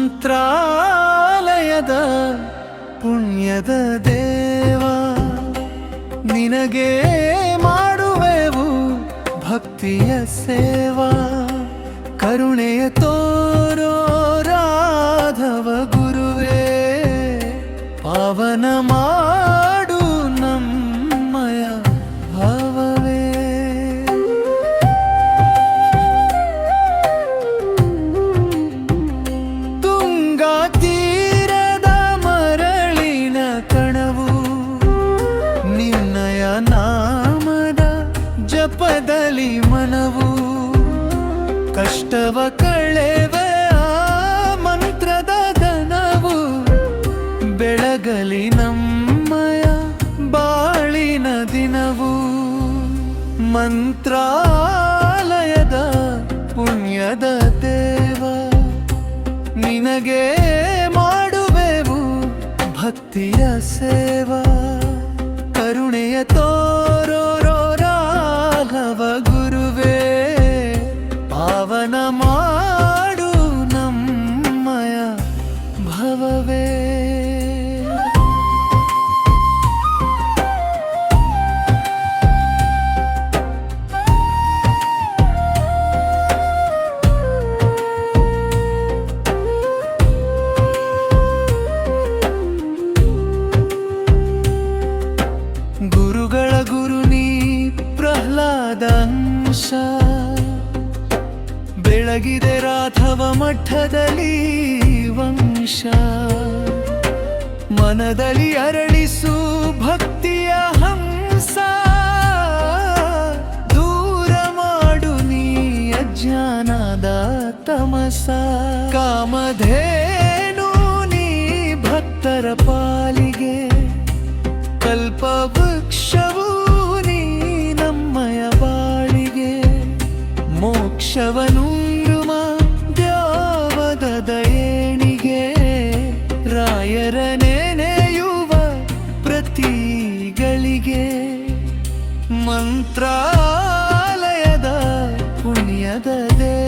ಮಂತ್ರಾಲಯದ ಪುಣ್ಯದ ದೇವ ನಿನಗೆ ಮಾಡುವೆವು ಭಕ್ತಿಯ ಸೇವಾ. ಕರುಣೆಯ ತೋರೋ ರಾಧವ ಗುರುವೇ ಪಾವನ ಮಾಡು ಕಷ್ಟವ ಕಳೆವೆ ಆ ಮಂತ್ರದ ಧನವು ಬೆಳಗಲಿ ನಮ್ಮಯ ಬಾಳಿನ ದಿನವು. ಮಂತ್ರಾಲಯದ ಪುಣ್ಯದ ದೇವ ನಿನಗೆ ಅಂಶ ಬೆಳಗಿದೆ ರಾಧವ ಮಠದಲ್ಲಿ ವಂಶ. ಮನದಲ್ಲಿ ಅರಳಿಸು ಭಕ್ತಿಯ ಹಂಸ. ದೂರ ಮಾಡು ನೀ ಅಜ್ಞಾನದ ತಮಸ. ಕಾಮಧೇನು ನೀ ಭಕ್ತರ ಪಾಲಿಗೆ ಎದದೇ